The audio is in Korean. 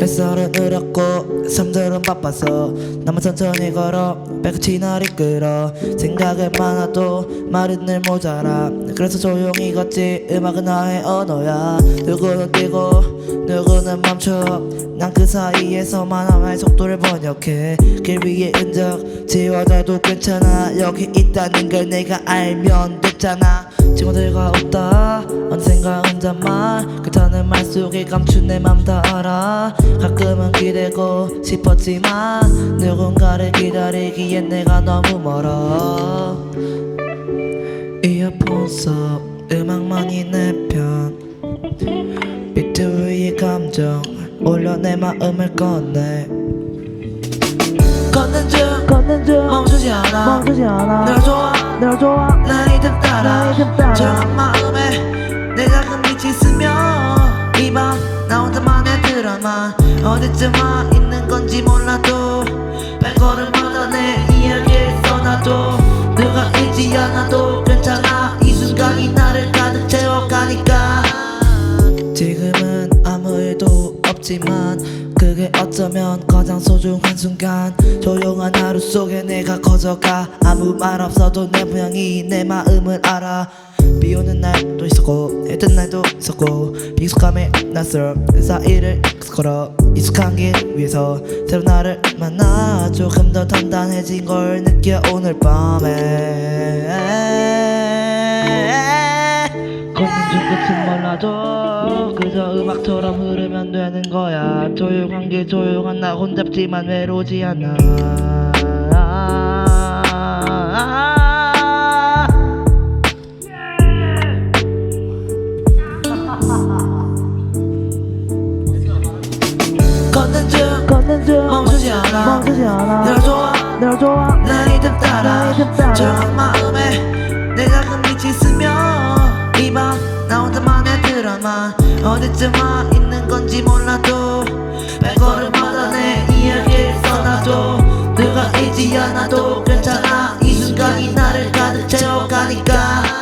햇살은 흐렸고 삶들은 바빠서 나만 천천히 걸어 백치 날 이끌어 생각이 많아도 말이 늘 모자라. 그래서 조용히 걷지 음악은 나의 언어야. 누구는 뛰고 누구는 멈춰 난 그 사이에서만 하나의 속도를 번역해. 길 위에 흔적 지워져도 괜찮아. 여기 있다는 걸 내가 알면 됐잖아. 친구들과 없다. 언젠가 혼잣말. 그타는 말 속에 감춘 내 맘 다 알아. 가끔은 기대고 싶었지만 누군가를 기다리기엔 내가 너무 멀어. 이어폰 속 음악만이 내편. 비트 위의 감정 올려 내 마음을 꺼내. 걷는 중 걷는 중 멈추지 않아. 멈추지 않아. 널 좋아. 널 좋아. 나 이름 따라. 나 이름 따라. 조용한 마음에 내 작은 빛이 스며 이밤 나 혼자만의 드라마 어디쯤 와 있는 건지 몰라도 발걸음마다 내 이야기를 써놔도 누가 읽지 않아도 없지만 그게 어쩌면 가장 소중한 순간. 조용한 하루 속에 내가 커져가. 아무 말 없어도 내 모양이 내 마음을 알아. 비 오는 날도 있었고 해뜬 날도 있었고 익숙함에 낯설 사이를 걸어 익숙한 길 위에서 새로 나를 만나 조금 더 단단해진 걸 느껴 오늘 밤에. 걷는 중 끝은 몰라도 그저 음악처럼 흐르면 되는 거야. 조용한 게 조용한 나 혼잡지만 외로지 않아. 걷는 중 걷는 중. 멈추지 않아. 멈추지 않아. 널 좋아 널 좋아. 나 이름 따라. 조용한 마음에 어디쯤 와 있는 건지 몰라도 발걸음마다 내 이야기를 써놔도 누가 읽지 않아도 괜찮아. 이 순간이 나를 가득 채워가니까